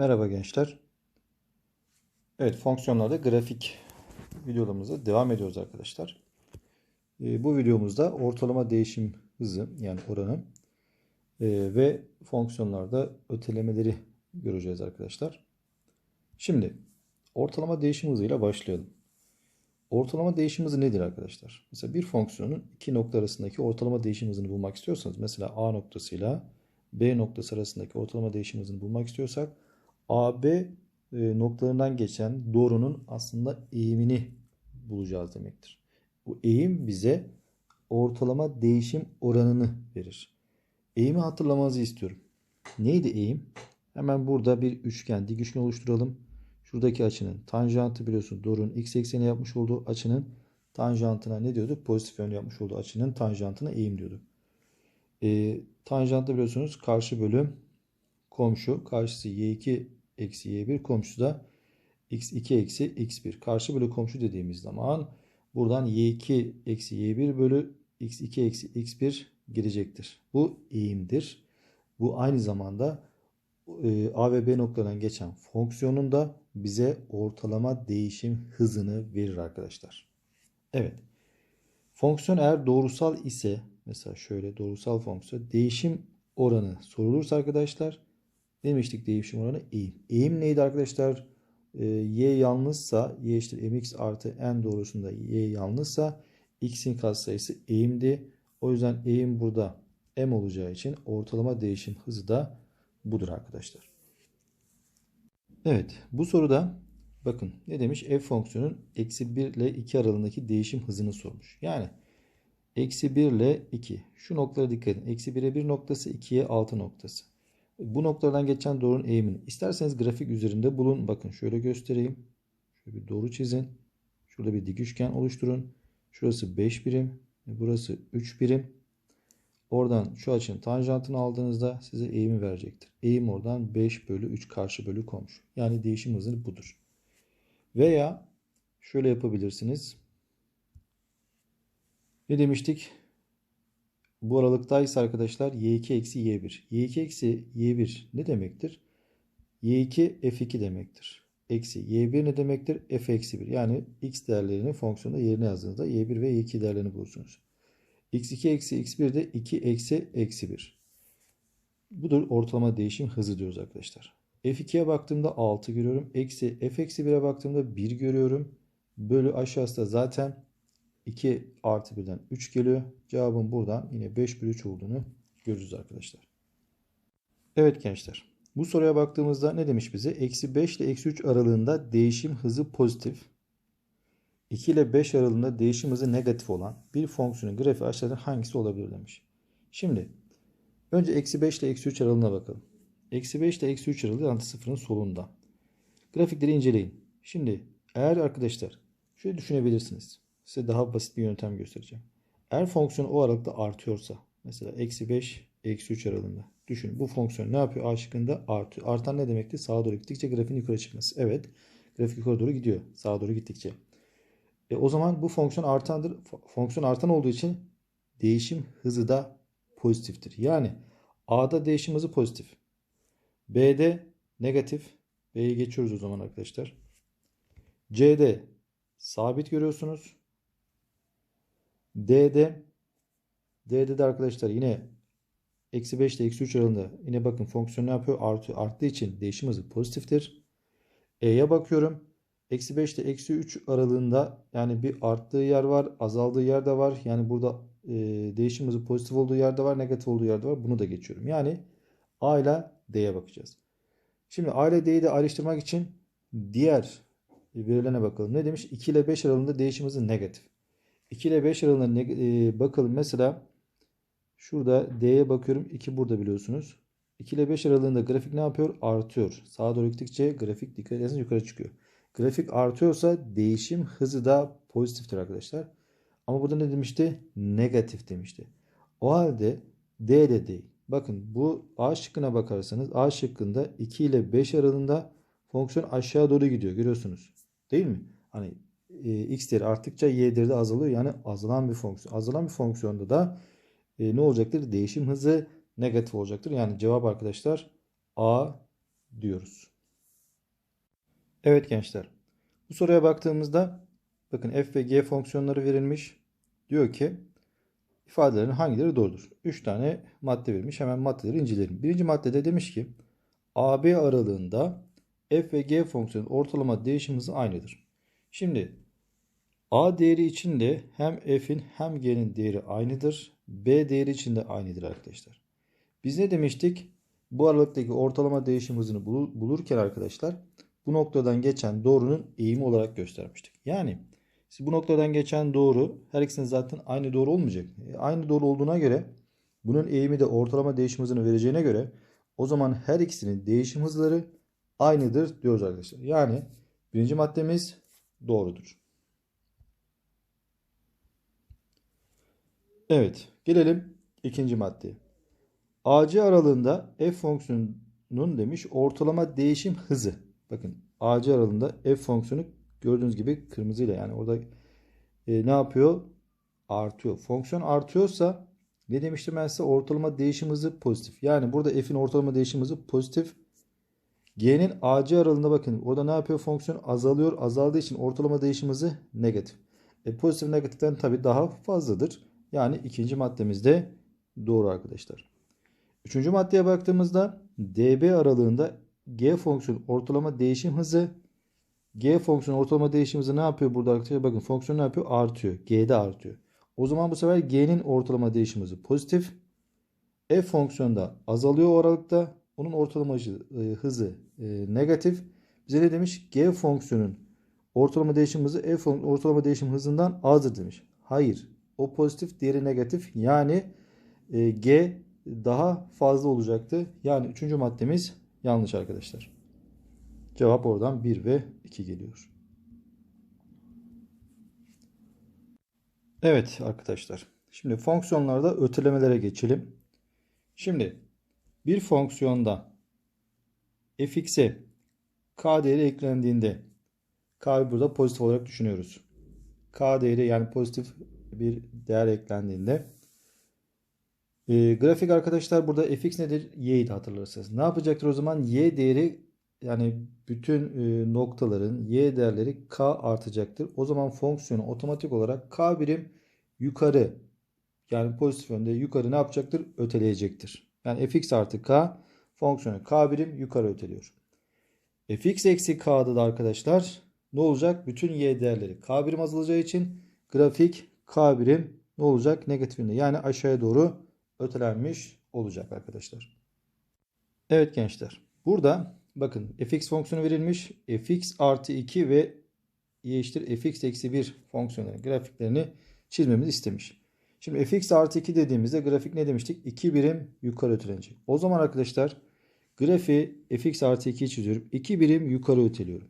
Merhaba gençler. Evet fonksiyonlarda grafik videolarımıza devam ediyoruz arkadaşlar. Ee, bu videomuzda ortalama değişim hızı yani oranı e, ve fonksiyonlarda ötelemeleri göreceğiz arkadaşlar. Şimdi ortalama değişim hızıyla başlayalım. Ortalama değişim hızı nedir arkadaşlar? Mesela bir fonksiyonun iki nokta arasındaki ortalama değişim hızını bulmak istiyorsanız mesela A noktasıyla B noktası arasındaki ortalama değişim hızını bulmak istiyorsak AB e, noktalarından geçen doğrunun aslında eğimini bulacağız demektir. Bu eğim bize ortalama değişim oranını verir. Eğimi hatırlamanızı istiyorum. Neydi eğim? Hemen burada bir üçgen, dik üçgen oluşturalım. Şuradaki açının tanjantı biliyorsun doğrunun x ekseni yapmış olduğu açının tanjantına ne diyorduk? Pozitif yönlü yapmış olduğu açının tanjantına eğim diyorduk. E, tanjantı biliyorsunuz karşı bölüm komşu. Karşısı y2 eksi y1 komşusu da x2 eksi x1. Karşı bölü komşu dediğimiz zaman buradan y2 eksi y1 bölü x2 eksi x1 gelecektir. Bu eğimdir. Bu aynı zamanda e, A ve B noktalarından geçen fonksiyonun da bize ortalama değişim hızını verir arkadaşlar. Evet. Fonksiyon eğer doğrusal ise mesela şöyle doğrusal fonksiyon değişim oranı sorulursa arkadaşlar demiştik değişim oranı eğim. Eğim neydi arkadaşlar? Ee, y yalnızsa y eşittir mx artı n doğrusunda y yalnızsa x'in katsayısı eğimdi. O yüzden eğim burada m olacağı için ortalama değişim hızı da budur arkadaşlar. Evet bu soruda bakın ne demiş? f fonksiyonun eksi 1 ile 2 aralığındaki değişim hızını sormuş. Yani eksi 1 ile 2 şu noktalara dikkat edin. Eksi 1'e 1 noktası 2'ye 6 noktası. Bu noktalardan geçen doğrunun eğimini isterseniz grafik üzerinde bulun. Bakın şöyle göstereyim. Şöyle bir doğru çizin. Şurada bir dik üçgen oluşturun. Şurası 5 birim. Burası 3 birim. Oradan şu açının tanjantını aldığınızda size eğimi verecektir. Eğim oradan 5 bölü 3 karşı bölü komşu. Yani değişim hızı budur. Veya şöyle yapabilirsiniz. Ne demiştik? Bu aralıktaysa arkadaşlar y2 eksi y1. y2 eksi y1 ne demektir? y2 f2 demektir. Eksi y1 ne demektir? f eksi 1. Yani x değerlerini fonksiyonda yerine yazdığınızda y1 ve y2 değerlerini bulursunuz. x2 eksi x1 de 2 eksi eksi 1. Budur ortalama değişim hızı diyoruz arkadaşlar. f2'ye baktığımda 6 görüyorum. Eksi f eksi 1'e baktığımda 1 görüyorum. Bölü aşağısı da zaten 2 artı 1'den 3 geliyor. Cevabın buradan yine 5 bölü 3 olduğunu görürüz arkadaşlar. Evet gençler. Bu soruya baktığımızda ne demiş bize? Eksi 5 ile eksi 3 aralığında değişim hızı pozitif. 2 ile 5 aralığında değişim hızı negatif olan bir fonksiyonun grafiği aşağıda hangisi olabilir demiş. Şimdi önce eksi 5 ile eksi 3 aralığına bakalım. Eksi 5 ile eksi 3 aralığı anti sıfırın solunda. Grafikleri inceleyin. Şimdi eğer arkadaşlar şöyle düşünebilirsiniz size daha basit bir yöntem göstereceğim. Eğer fonksiyon o aralıkta artıyorsa mesela eksi 5 eksi 3 aralığında düşün bu fonksiyon ne yapıyor A şıkkında artıyor. Artan ne demekti? Sağa doğru gittikçe grafiğin yukarı çıkması. Evet grafik yukarı doğru gidiyor sağa doğru gittikçe. E, o zaman bu fonksiyon artandır. Fonksiyon artan olduğu için değişim hızı da pozitiftir. Yani A'da değişim hızı pozitif. B'de negatif. B'yi geçiyoruz o zaman arkadaşlar. C'de sabit görüyorsunuz. D'de D'de de arkadaşlar yine eksi 5 ile eksi 3 aralığında yine bakın fonksiyon ne yapıyor? Artıyor. Arttığı için değişim hızı pozitiftir. E'ye bakıyorum. Eksi 5 ile eksi 3 aralığında yani bir arttığı yer var, azaldığı yer de var. Yani burada e, değişim hızı pozitif olduğu yerde var, negatif olduğu yerde var. Bunu da geçiyorum. Yani A ile D'ye bakacağız. Şimdi A ile D'yi de ayrıştırmak için diğer verilene bakalım. Ne demiş? 2 ile 5 aralığında değişim hızı negatif. 2 ile 5 aralığına e, bakalım. Mesela şurada D'ye bakıyorum. 2 burada biliyorsunuz. 2 ile 5 aralığında grafik ne yapıyor? Artıyor. Sağa doğru gittikçe grafik dikkat ederseniz yukarı çıkıyor. Grafik artıyorsa değişim hızı da pozitiftir arkadaşlar. Ama burada ne demişti? Negatif demişti. O halde D de değil. Bakın bu A şıkkına bakarsanız A şıkkında 2 ile 5 aralığında fonksiyon aşağı doğru gidiyor. Görüyorsunuz. Değil mi? Hani e, x değeri arttıkça y değeri de azalıyor. Yani azalan bir fonksiyon. Azalan bir fonksiyonda da e, ne olacaktır? Değişim hızı negatif olacaktır. Yani cevap arkadaşlar A diyoruz. Evet gençler. Bu soruya baktığımızda bakın f ve g fonksiyonları verilmiş. Diyor ki ifadelerin hangileri doğrudur? 3 tane madde verilmiş. Hemen maddeleri inceleyelim. Birinci maddede demiş ki AB aralığında f ve g fonksiyonu ortalama değişim hızı aynıdır. Şimdi A değeri için de hem f'in hem g'nin değeri aynıdır. B değeri için de aynıdır arkadaşlar. Biz ne demiştik? Bu aralıktaki ortalama değişim hızını bulurken arkadaşlar bu noktadan geçen doğrunun eğimi olarak göstermiştik. Yani bu noktadan geçen doğru her ikisinin zaten aynı doğru olmayacak. E, aynı doğru olduğuna göre bunun eğimi de ortalama değişim hızını vereceğine göre o zaman her ikisinin değişim hızları aynıdır diyoruz arkadaşlar. Yani birinci maddemiz doğrudur. Evet gelelim ikinci maddeye. AC aralığında f fonksiyonunun demiş ortalama değişim hızı. Bakın AC aralığında f fonksiyonu gördüğünüz gibi kırmızıyla yani orada e, ne yapıyor? Artıyor. Fonksiyon artıyorsa ne demiştim ben size? Ortalama değişim hızı pozitif. Yani burada f'in ortalama değişim hızı pozitif. G'nin AC aralığında bakın orada ne yapıyor? Fonksiyon azalıyor. Azaldığı için ortalama değişim hızı negatif. E, pozitif negatiften tabi daha fazladır. Yani ikinci maddemizde doğru arkadaşlar. Üçüncü maddeye baktığımızda dB aralığında g fonksiyon ortalama değişim hızı g fonksiyon ortalama değişim hızı ne yapıyor burada arkadaşlar? Bakın fonksiyon ne yapıyor? Artıyor. G'de artıyor. O zaman bu sefer g'nin ortalama değişim hızı pozitif. f fonksiyonda azalıyor o aralıkta. Onun ortalama hızı e, negatif. Bize ne demiş? G fonksiyonun ortalama değişim hızı f ortalama değişim hızından azdır demiş. Hayır. O pozitif, diğeri negatif. Yani e, g daha fazla olacaktı. Yani üçüncü maddemiz yanlış arkadaşlar. Cevap oradan 1 ve 2 geliyor. Evet arkadaşlar. Şimdi fonksiyonlarda ötelemelere geçelim. Şimdi bir fonksiyonda fx'e k değeri eklendiğinde k burada pozitif olarak düşünüyoruz. k değeri yani pozitif bir değer eklendiğinde e, grafik arkadaşlar burada fx nedir? Y idi hatırlarsanız. Ne yapacaktır o zaman? Y değeri yani bütün e, noktaların y değerleri k artacaktır. O zaman fonksiyonu otomatik olarak k birim yukarı yani pozitif yönde yukarı ne yapacaktır? Öteleyecektir. Yani fx artı k fonksiyonu k birim yukarı öteliyor. fx eksi k'da da arkadaşlar ne olacak? Bütün y değerleri k birim azalacağı için grafik k birim ne olacak? Negatif yönde yani aşağıya doğru ötelenmiş olacak arkadaşlar. Evet gençler. Burada bakın fx fonksiyonu verilmiş. fx artı 2 ve y eşittir fx eksi 1 fonksiyonları grafiklerini çizmemizi istemiş. Şimdi fx artı 2 dediğimizde grafik ne demiştik? 2 birim yukarı ötelenecek. O zaman arkadaşlar grafiği fx artı 2'yi çiziyorum. 2 birim yukarı öteliyorum.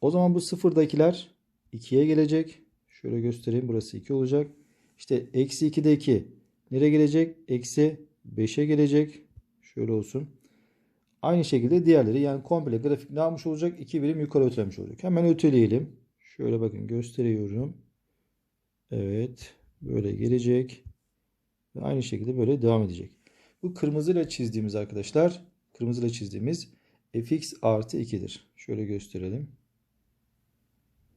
O zaman bu sıfırdakiler 2'ye gelecek. Şöyle göstereyim. Burası 2 olacak. İşte eksi 2'de 2 Nereye gelecek? Eksi 5'e gelecek. Şöyle olsun. Aynı şekilde diğerleri yani komple grafik ne yapmış olacak? 2 birim yukarı ötelemiş olacak. Hemen öteleyelim. Şöyle bakın gösteriyorum. Evet. Böyle gelecek. Ve aynı şekilde böyle devam edecek. Bu kırmızıyla çizdiğimiz arkadaşlar. Kırmızıyla çizdiğimiz fx artı 2'dir. Şöyle gösterelim.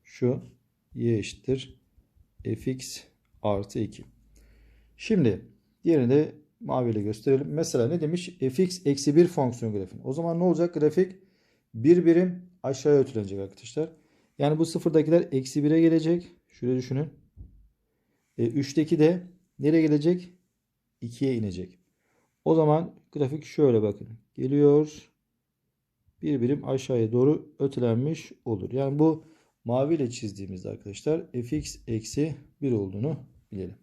Şu y eşittir fx artı 2. Şimdi diğerini de maviyle gösterelim. Mesela ne demiş? fx eksi 1 fonksiyon grafiği. O zaman ne olacak? Grafik bir birim aşağıya ötülenecek arkadaşlar. Yani bu sıfırdakiler eksi 1'e gelecek. Şöyle düşünün. E, 3'teki de nereye gelecek? 2'ye inecek. O zaman grafik şöyle bakın. Geliyor. Bir birim aşağıya doğru ötelenmiş olur. Yani bu maviyle çizdiğimizde arkadaşlar fx eksi 1 olduğunu bilelim.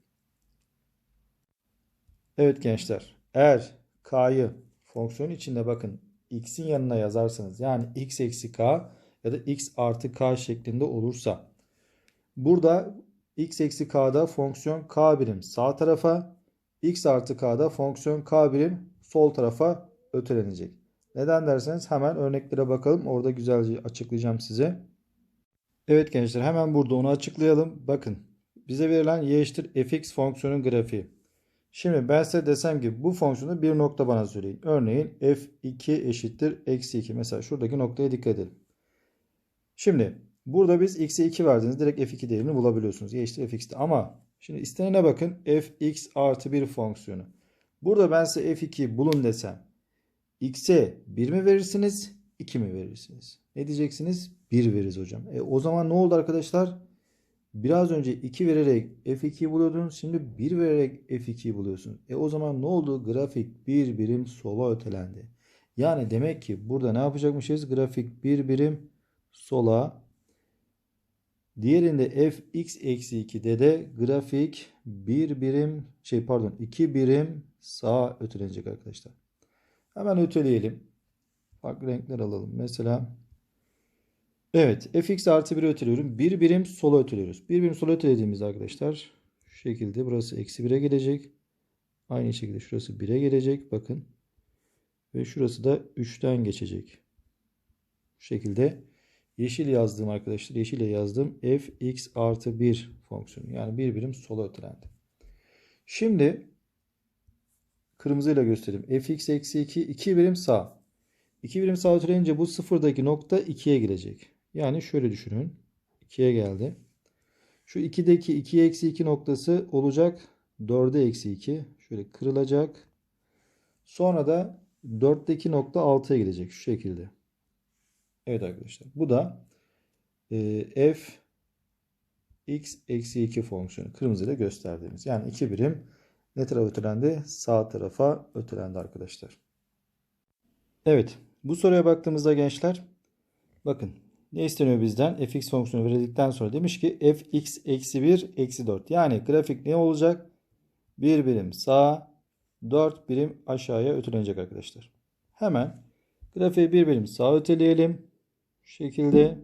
Evet gençler. Eğer k'yı fonksiyon içinde bakın x'in yanına yazarsanız yani x eksi k ya da x artı k şeklinde olursa burada x eksi k'da fonksiyon k birim sağ tarafa x artı k'da fonksiyon k birim sol tarafa ötelenecek. Neden derseniz hemen örneklere bakalım. Orada güzelce açıklayacağım size. Evet gençler hemen burada onu açıklayalım. Bakın bize verilen y eşittir fx fonksiyonun grafiği. Şimdi ben size desem ki bu fonksiyonu bir nokta bana söyleyin. Örneğin f2 eşittir eksi 2. Mesela şuradaki noktaya dikkat edelim. Şimdi burada biz x'e 2 verdiğiniz direkt f2 değerini bulabiliyorsunuz. y eşittir fx'te. Ama şimdi istenene bakın fx artı 1 fonksiyonu. Burada ben size f2'yi bulun desem x'e 1 mi verirsiniz 2 mi verirsiniz? Ne diyeceksiniz? 1 veririz hocam. E, o zaman ne oldu arkadaşlar? Biraz önce 2 vererek f2'yi buluyordunuz. Şimdi 1 vererek f2'yi buluyorsun. E o zaman ne oldu? Grafik bir birim sola ötelendi. Yani demek ki burada ne yapacakmışız? Grafik bir birim sola. Diğerinde fx eksi 2'de de grafik bir birim şey pardon 2 birim sağa ötelenecek arkadaşlar. Hemen öteleyelim. Farklı renkler alalım. Mesela evet fx artı 1'i öteliyorum. Bir birim sola öteliyoruz. Bir birim sola ötelediğimizde arkadaşlar şu şekilde burası eksi 1'e gelecek. Aynı şekilde şurası 1'e gelecek. Bakın. Ve şurası da 3'ten geçecek. Bu şekilde yeşil yazdığım arkadaşlar yeşile yazdım. fx artı 1 fonksiyonu. Yani bir birim sola ötelendi. Şimdi kırmızıyla göstereyim. fx eksi 2 2 birim sağ. 2 birim sağ öteleyince bu sıfırdaki nokta 2'ye girecek. Yani şöyle düşünün. 2'ye geldi. Şu 2'deki 2'ye eksi 2 noktası olacak. 4'e eksi 2. Şöyle kırılacak. Sonra da 4'teki nokta 6'ya gidecek. Şu şekilde. Evet arkadaşlar. Bu da e, f x eksi 2 fonksiyonu. Kırmızıyla gösterdiğimiz. Yani 2 birim ne tarafa ötelendi? Sağ tarafa ötelendi arkadaşlar. Evet. Bu soruya baktığımızda gençler bakın ne isteniyor bizden? fx fonksiyonu verildikten sonra demiş ki fx eksi 1 eksi 4. Yani grafik ne olacak? 1 birim sağa 4 birim aşağıya ötelenecek arkadaşlar. Hemen grafiği 1 birim sağa öteleyelim. Şu şekilde.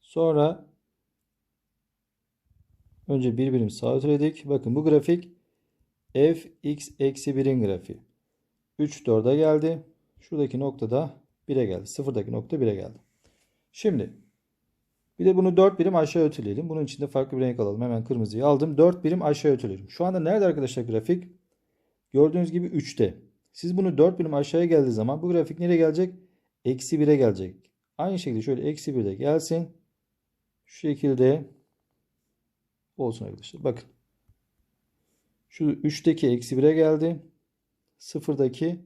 Sonra önce 1 birim sağa öteledik. Bakın bu grafik fx eksi 1'in grafiği. 3 4'e geldi. Şuradaki noktada 1'e geldi. Sıfırdaki nokta 1'e geldi. Şimdi bir de bunu 4 birim aşağı öteleyelim. Bunun için de farklı bir renk alalım. Hemen kırmızıyı aldım. 4 birim aşağı öteleyelim. Şu anda nerede arkadaşlar grafik? Gördüğünüz gibi 3'te. Siz bunu 4 birim aşağıya geldiği zaman bu grafik nereye gelecek? Eksi 1'e gelecek. Aynı şekilde şöyle eksi 1'de gelsin. Şu şekilde olsun arkadaşlar. Bakın. Şu 3'teki eksi 1'e geldi. 0'daki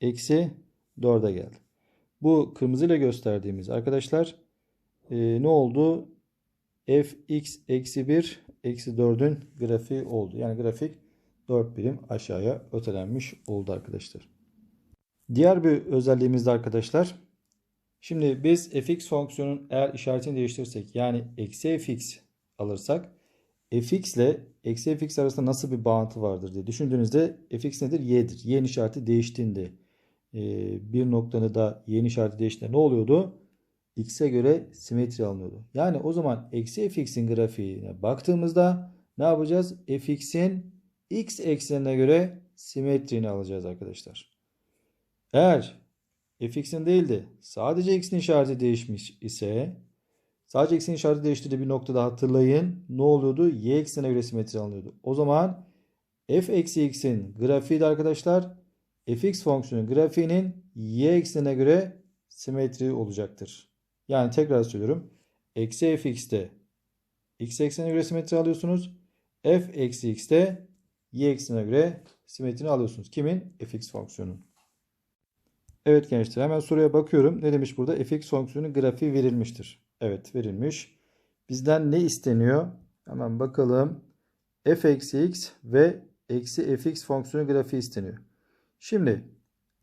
eksi 4'e geldi. Bu kırmızıyla gösterdiğimiz arkadaşlar e, ne oldu? fx eksi 1 eksi 4'ün grafiği oldu. Yani grafik 4 birim aşağıya ötelenmiş oldu arkadaşlar. Diğer bir özelliğimiz de arkadaşlar. Şimdi biz fx fonksiyonun eğer işaretini değiştirirsek yani eksi fx alırsak fx ile eksi fx arasında nasıl bir bağıntı vardır diye düşündüğünüzde fx nedir? y'dir. y'nin işareti değiştiğinde bir noktanı da y'nin işareti değiştiğinde ne oluyordu? x'e göre simetri alınıyordu. Yani o zaman eksi fx'in grafiğine baktığımızda ne yapacağız? fx'in x eksenine göre simetrini alacağız arkadaşlar. Eğer fx'in değil de sadece x'in işareti değişmiş ise sadece x'in işareti değiştirdiği bir noktada hatırlayın ne oluyordu? y eksenine göre simetri alınıyordu. O zaman f eksi x'in grafiği de arkadaşlar fx fonksiyonu grafiğinin y eksenine göre simetri olacaktır. Yani tekrar söylüyorum. Eksi fx'te x eksenine göre simetri alıyorsunuz. f eksi x'te y eksenine göre simetrini alıyorsunuz. Kimin? fx fonksiyonu. Evet gençler hemen soruya bakıyorum. Ne demiş burada? fx fonksiyonu grafiği verilmiştir. Evet verilmiş. Bizden ne isteniyor? Hemen bakalım. f eksi x ve eksi fx fonksiyonu grafiği isteniyor. Şimdi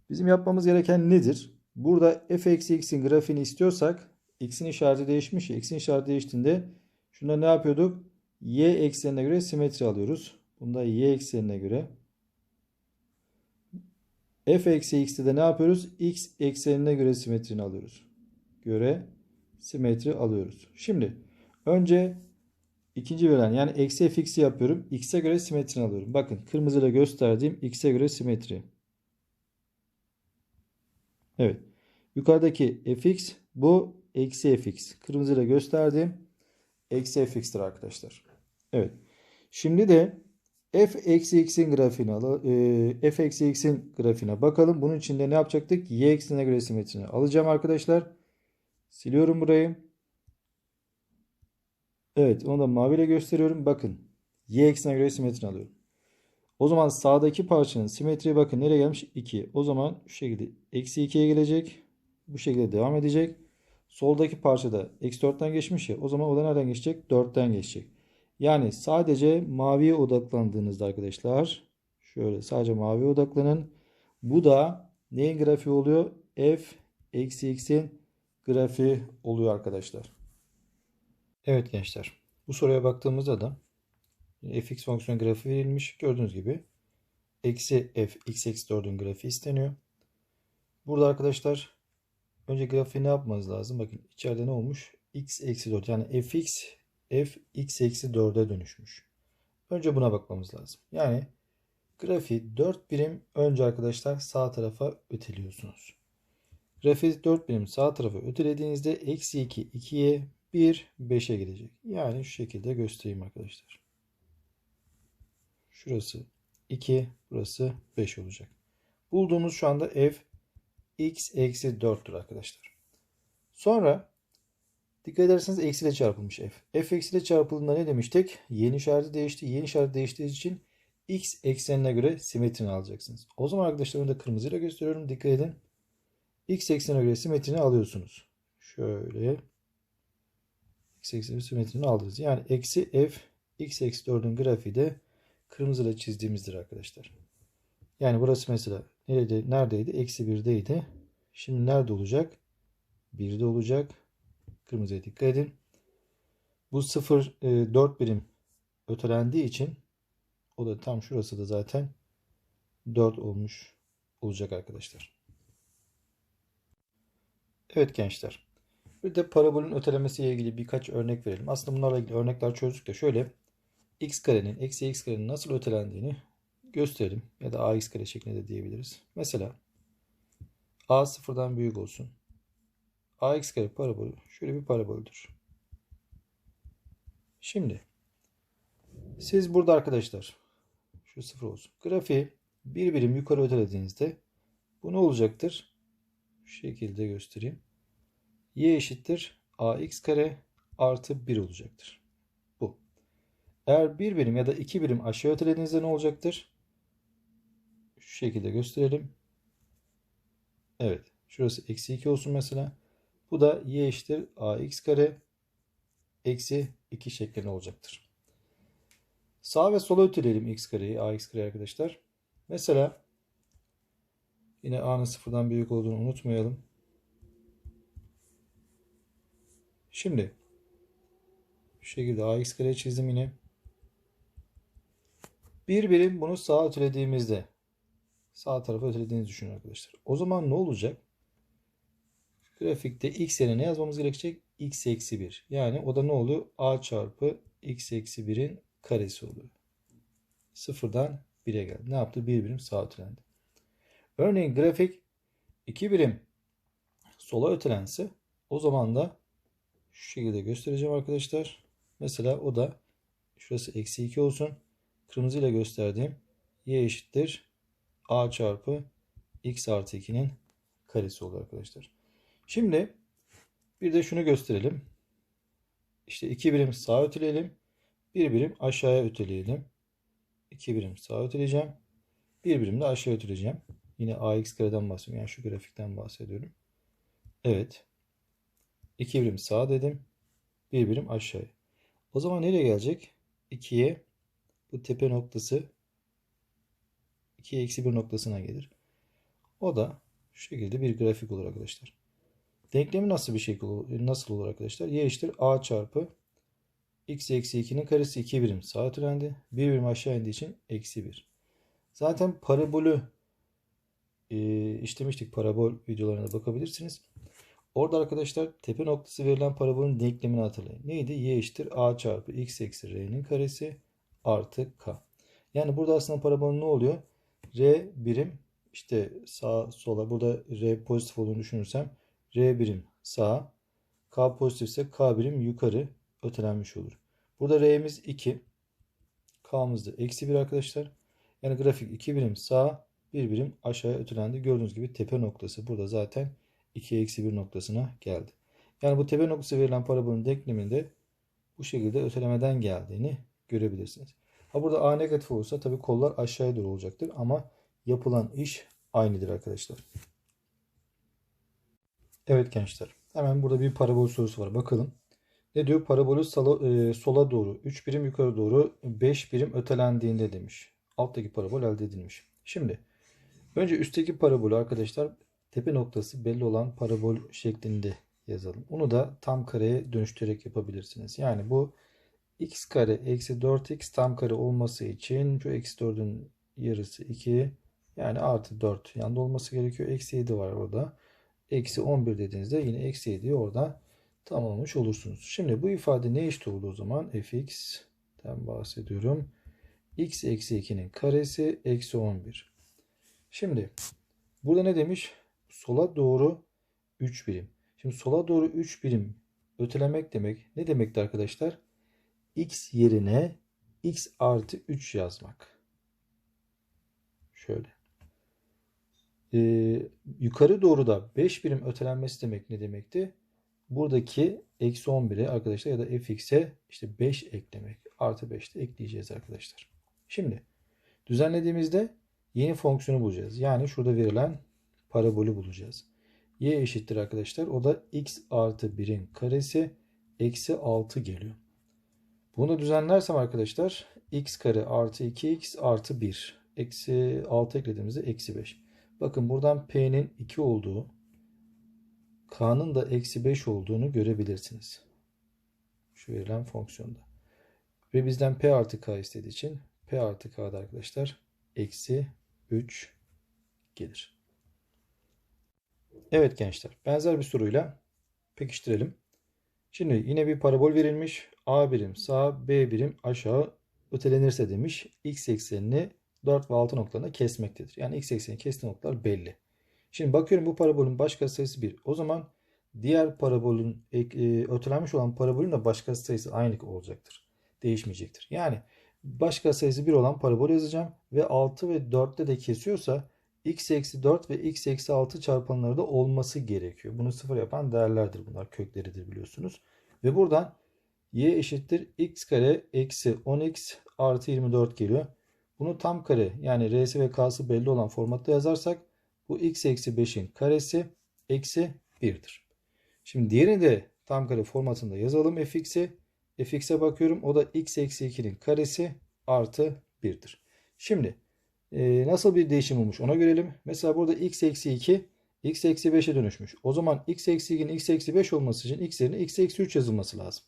bizim yapmamız gereken nedir? Burada f eksi x'in grafiğini istiyorsak x'in işareti değişmiş. X'in işareti değiştiğinde şunda ne yapıyorduk? y eksenine göre simetri alıyoruz. Bunda y eksenine göre. f eksi x'te de ne yapıyoruz? x eksenine göre simetrini alıyoruz. Göre simetri alıyoruz. Şimdi önce ikinci veren yani eksi fx'i yapıyorum. x'e göre simetrini alıyorum. Bakın kırmızıyla gösterdiğim x'e göre simetri. Evet. Yukarıdaki fx bu eksi fx. Kırmızıyla gösterdiğim eksi fx'tir arkadaşlar. Evet. Şimdi de f eksi x'in grafiğine e, f eksi x'in grafiğine bakalım. Bunun için de ne yapacaktık? y eksenine göre simetrini alacağım arkadaşlar. Siliyorum burayı. Evet onu da maviyle gösteriyorum. Bakın y eksenine göre simetri alıyorum. O zaman sağdaki parçanın simetriye bakın nereye gelmiş? 2. O zaman şu şekilde eksi 2'ye gelecek. Bu şekilde devam edecek. Soldaki parçada eksi 4'ten geçmiş ya. O zaman o da nereden geçecek? 4'ten geçecek. Yani sadece maviye odaklandığınızda arkadaşlar şöyle sadece maviye odaklanın. Bu da neyin grafiği oluyor? F eksi x'in grafiği oluyor arkadaşlar. Evet gençler. Bu soruya baktığımızda da fx fonksiyon grafiği verilmiş. Gördüğünüz gibi eksi f x eksi 4'ün grafiği isteniyor. Burada arkadaşlar önce grafiği ne yapmanız lazım? Bakın içeride ne olmuş? x eksi 4 yani fx f x eksi 4'e dönüşmüş. Önce buna bakmamız lazım. Yani grafiği 4 birim önce arkadaşlar sağ tarafa öteliyorsunuz. Grafiği 4 birim sağ tarafa ötelediğinizde eksi 2 2'ye 1 5'e gelecek. Yani şu şekilde göstereyim arkadaşlar. Şurası 2, burası 5 olacak. Bulduğumuz şu anda f x eksi 4'tür arkadaşlar. Sonra dikkat ederseniz eksiyle çarpılmış f. f eksiyle çarpıldığında ne demiştik? Yeni işareti değişti. Yeni işaret değiştiği için x eksenine göre simetrini alacaksınız. O zaman arkadaşlar onu da kırmızıyla gösteriyorum. Dikkat edin. x eksenine göre simetrini alıyorsunuz. Şöyle x eksenine simetrini aldınız. Yani eksi f x eksi 4'ün grafiği de kırmızıyla çizdiğimizdir arkadaşlar. Yani burası mesela nerede, neredeydi? Eksi 1'deydi. Şimdi nerede olacak? 1'de olacak. Kırmızıya dikkat edin. Bu 0 e, 4 birim ötelendiği için o da tam şurası da zaten 4 olmuş olacak arkadaşlar. Evet gençler. Bir de parabolün ötelemesiyle ilgili birkaç örnek verelim. Aslında bunlarla ilgili örnekler çözdük de şöyle x karenin eksi x karenin nasıl ötelendiğini gösterelim. Ya da ax kare şeklinde de diyebiliriz. Mesela a sıfırdan büyük olsun. ax kare parabolü şöyle bir paraboldür. Şimdi siz burada arkadaşlar şu sıfır olsun. Grafiği bir birim yukarı ötelediğinizde bu ne olacaktır? Şu şekilde göstereyim. y eşittir ax kare artı 1 olacaktır. Eğer bir birim ya da iki birim aşağı ötelediğinizde ne olacaktır? Şu şekilde gösterelim. Evet. Şurası eksi 2 olsun mesela. Bu da y eşittir ax kare eksi 2 şeklinde olacaktır. Sağ ve sola öteleyelim x kareyi ax kare arkadaşlar. Mesela yine a'nın sıfırdan büyük olduğunu unutmayalım. Şimdi şu şekilde ax kare çizdim yine. Bir birim bunu sağa ötelediğimizde sağ tarafa ötelediğinizi düşünün arkadaşlar. O zaman ne olacak? Grafikte x yerine ne yazmamız gerekecek? x eksi 1. Yani o da ne oluyor? a çarpı x eksi 1'in karesi oluyor. Sıfırdan 1'e geldi. Ne yaptı? Bir birim sağa ötelendi. Örneğin grafik 2 birim sola ötelense o zaman da şu şekilde göstereceğim arkadaşlar. Mesela o da şurası eksi 2 olsun. Kırmızı ile gösterdiğim y eşittir a çarpı x artı 2'nin karesi olur arkadaşlar. Şimdi bir de şunu gösterelim. İşte iki birim sağa öteleyelim. Bir birim aşağıya öteleyelim. İki birim sağa öteleyeceğim. Bir birim de aşağı öteleyeceğim. Yine ax kareden bahsediyorum. Yani şu grafikten bahsediyorum. Evet. İki birim sağa dedim. Bir birim aşağıya. O zaman nereye gelecek? 2'ye bu tepe noktası 2 eksi 1 noktasına gelir. O da şu şekilde bir grafik olur arkadaşlar. Denklemi nasıl bir şekil olur, nasıl olur arkadaşlar? Y eşittir a çarpı x eksi 2'nin karesi 2 birim sağa türendi. 1 birim aşağı indiği için eksi 1. Zaten parabolü e, işlemiştik. Parabol videolarına bakabilirsiniz. Orada arkadaşlar tepe noktası verilen parabolün denklemini hatırlayın. Neydi? Y eşittir a çarpı x eksi r'nin karesi artı k. Yani burada aslında parabolün ne oluyor? R birim işte sağ sola burada R pozitif olduğunu düşünürsem R birim sağ K pozitifse K birim yukarı ötelenmiş olur. Burada R'miz 2 K'mız da eksi 1 arkadaşlar. Yani grafik 2 birim sağ 1 birim aşağıya ötelendi. Gördüğünüz gibi tepe noktası burada zaten 2 eksi 1 noktasına geldi. Yani bu tepe noktası verilen parabolün denkleminde bu şekilde ötelemeden geldiğini görebilirsiniz. Ha burada A negatif olursa tabii kollar aşağıya doğru olacaktır ama yapılan iş aynıdır arkadaşlar. Evet gençler. Hemen burada bir parabol sorusu var. Bakalım. Ne diyor? Parabolü sola, e, sola doğru 3 birim yukarı doğru 5 birim ötelendiğinde demiş. Alttaki parabol elde edilmiş. Şimdi önce üstteki parabolü arkadaşlar tepe noktası belli olan parabol şeklinde yazalım. Onu da tam kareye dönüştürerek yapabilirsiniz. Yani bu x kare eksi 4x tam kare olması için şu eksi 4'ün yarısı 2 yani artı 4 yanında olması gerekiyor. Eksi 7 var orada. Eksi 11 dediğinizde yine eksi 7'yi orada tamamlamış olursunuz. Şimdi bu ifade ne eşit oldu o zaman? fx'ten bahsediyorum. x eksi 2'nin karesi eksi 11. Şimdi burada ne demiş? Sola doğru 3 birim. Şimdi sola doğru 3 birim ötelemek demek ne demekti arkadaşlar? X yerine x artı 3 yazmak. Şöyle. Ee, yukarı doğru da 5 birim ötelenmesi demek ne demekti? Buradaki eksi 11'e arkadaşlar ya da fx'e işte 5 eklemek. Artı 5 de ekleyeceğiz arkadaşlar. Şimdi düzenlediğimizde yeni fonksiyonu bulacağız. Yani şurada verilen parabolü bulacağız. y eşittir arkadaşlar. O da x artı 1'in karesi eksi 6 geliyor. Bunu düzenlersem arkadaşlar x kare artı 2x artı 1. Eksi 6 eklediğimizde eksi 5. Bakın buradan p'nin 2 olduğu k'nın da eksi 5 olduğunu görebilirsiniz. Şu verilen fonksiyonda. Ve bizden p artı k istediği için p artı k'da arkadaşlar eksi 3 gelir. Evet gençler benzer bir soruyla pekiştirelim. Şimdi yine bir parabol verilmiş. A birim sağ, B birim aşağı ötelenirse demiş. X eksenini 4 ve 6 noktalarında kesmektedir. Yani x ekseni kestiği noktalar belli. Şimdi bakıyorum bu parabolün başka sayısı 1. O zaman diğer parabolün e, ötelenmiş olan parabolün de başka sayısı aynı olacaktır. Değişmeyecektir. Yani başka sayısı 1 olan parabol yazacağım ve 6 ve 4'te de kesiyorsa x eksi 4 ve x eksi 6 çarpanları da olması gerekiyor. Bunu sıfır yapan değerlerdir bunlar. Kökleridir biliyorsunuz. Ve buradan y eşittir x kare eksi 10x artı 24 geliyor. Bunu tam kare yani r'si ve k'sı belli olan formatta yazarsak bu x eksi 5'in karesi eksi 1'dir. Şimdi diğerini de tam kare formatında yazalım fx'i. fx'e bakıyorum o da x eksi 2'nin karesi artı 1'dir. Şimdi e, nasıl bir değişim olmuş ona görelim. Mesela burada x eksi 2 x eksi 5'e dönüşmüş. O zaman x eksi 2'nin x eksi 5 olması için x yerine x eksi 3 yazılması lazım.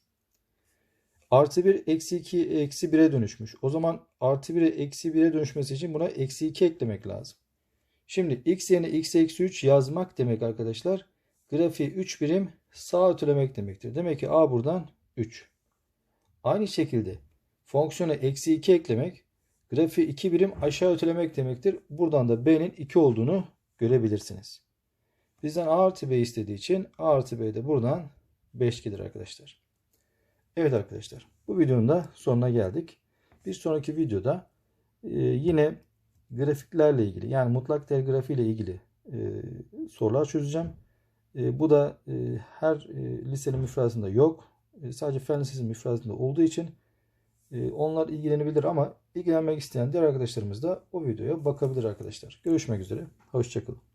Artı 1 eksi 2 eksi 1'e dönüşmüş. O zaman artı 1'e eksi 1'e dönüşmesi için buna eksi 2 eklemek lazım. Şimdi x yerine x eksi 3 yazmak demek arkadaşlar. Grafiği 3 birim sağ ötelemek demektir. Demek ki a buradan 3. Aynı şekilde fonksiyona eksi 2 eklemek grafiği 2 birim aşağı ötelemek demektir. Buradan da b'nin 2 olduğunu görebilirsiniz. Bizden a artı b istediği için a artı b de buradan 5 gelir arkadaşlar. Evet arkadaşlar bu videonun da sonuna geldik. Bir sonraki videoda e, yine grafiklerle ilgili yani mutlak değer grafiği ile ilgili e, sorular çözeceğim. E, bu da her lisenin müfredatında yok. Sadece fen lisesi müfredatında olduğu için onlar ilgilenebilir ama ilgilenmek isteyen diğer arkadaşlarımız da o videoya bakabilir arkadaşlar. Görüşmek üzere. Hoşçakalın.